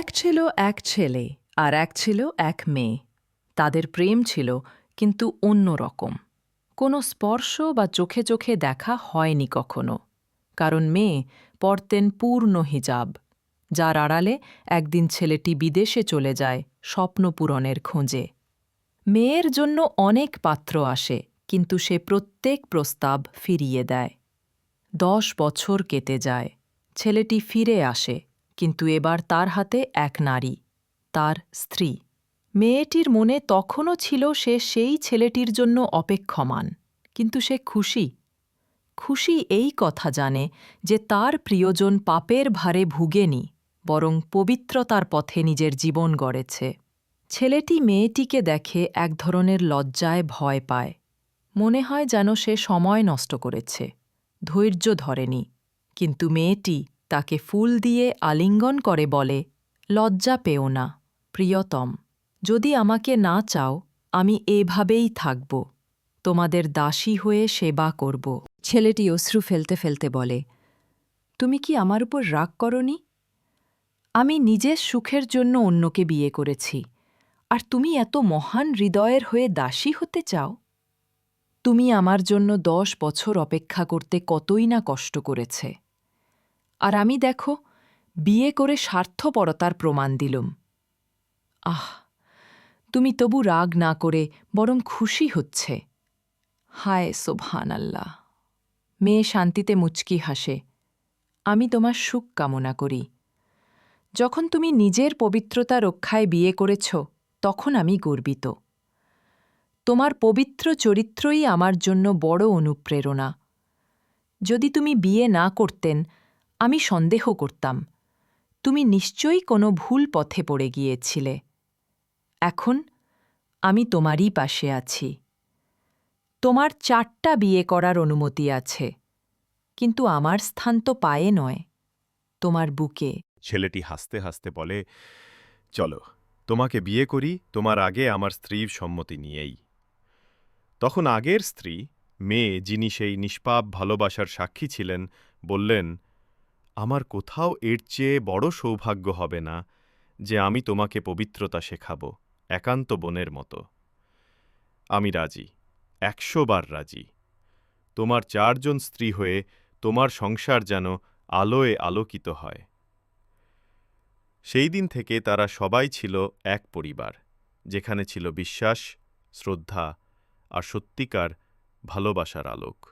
এক ছিল এক ছেলে আর এক ছিল এক মেয়ে। তাদের প্রেম ছিল, কিন্তু অন্য রকম। কোনো স্পর্শ বা চোখে চোখে দেখা হয়নি কখনো। কারণ মেয়ে পরতেন পূর্ণ হিজাব, যার আড়ালে একদিন ছেলেটি বিদেশে চলে যায় স্বপ্ন পূরণের খোঁজে। মেয়ের জন্য অনেক পাত্র আসে, কিন্তু সে প্রত্যেক প্রস্তাব ফিরিয়ে দেয়। দশ বছর কেটে যায়, ছেলেটি ফিরে আসে কিন্তু এবার তার হাতে এক নারী, তার স্ত্রী। মেয়েটির মনে তখনও ছিল সে সেই ছেলেটির জন্য অপেক্ষমান, কিন্তু সে খুশি। খুশি এই কথা জানে যে তার প্রিয়জন পাপের ভারে ভুগেনি, বরং পবিত্রতার পথে নিজের জীবন গড়েছে। ছেলেটি মেয়েটিকে দেখে এক ধরনের লজ্জায় ভয় পায়। মনে হয় যেন সে সময় নষ্ট করেছে, ধৈর্য ধরেনি, কিন্তু মেয়েটি তাকে ফুল দিয়ে আলিঙ্গন করে বলে, লজ্জা পেও না, প্রিয়তম, যদি আমাকে না চাও, আমি এভাবেই থাকব, তোমাদের দাসী হয়ে সেবা করব। ছেলেটি অশ্রু ফেলতে ফেলতে বলে, তুমি কি আমার উপর রাগ করনি? আমি নিজের সুখের জন্য অন্যকে বিয়ে করেছি, আর তুমি এত মহান হৃদয়ের হয়ে দাসী হতে চাও? তুমি আমার জন্য দশ বছর অপেক্ষা করতে কতই না কষ্ট করেছে। আর আমি দেখো, বিয়ে করে স্বার্থপরতার প্রমাণ দিলুম। আহ, তুমি তবু রাগ না করে বরং খুশি হচ্ছে। হায় সোভান আল্লাহ মেয়ে শান্তিতে মুচকি হাসে। আমি তোমার সুখ কামনা করি। যখন তুমি নিজের পবিত্রতা রক্ষায় বিয়ে করেছ, তখন আমি গর্বিত। তোমার পবিত্র চরিত্রই আমার জন্য বড় অনুপ্রেরণা। যদি তুমি বিয়ে না করতেন আমি সন্দেহ করতাম, তুমি নিশ্চয়ই কোনো ভুল পথে পড়ে গিয়েছিলে। এখন আমি তোমারই পাশে আছি। তোমার চারটা বিয়ে করার অনুমতি আছে, কিন্তু আমার স্থান তো পায়ে নয়, তোমার বুকে। ছেলেটি হাসতে হাসতে বলে, চলো, তোমাকে বিয়ে করি, তোমার আগে আমার স্ত্রীর সম্মতি নিয়েই। তখন আগের স্ত্রী, মেয়ে, যিনি সেই নিষ্পাপ ভালোবাসার সাক্ষী ছিলেন, বললেন আমার কোথাও এর চেয়ে বড় সৌভাগ্য হবে না যে আমি তোমাকে পবিত্রতা শেখাব, একান্ত বোনের মতো। আমি রাজি, একশো বার রাজি। তোমার চারজন স্ত্রী হয়ে তোমার সংসার যেন আলোয় আলোকিত হয়। সেই দিন থেকে তারা সবাই ছিল এক পরিবার, যেখানে ছিল বিশ্বাস, শ্রদ্ধা আর সত্যিকার ভালোবাসার আলোক।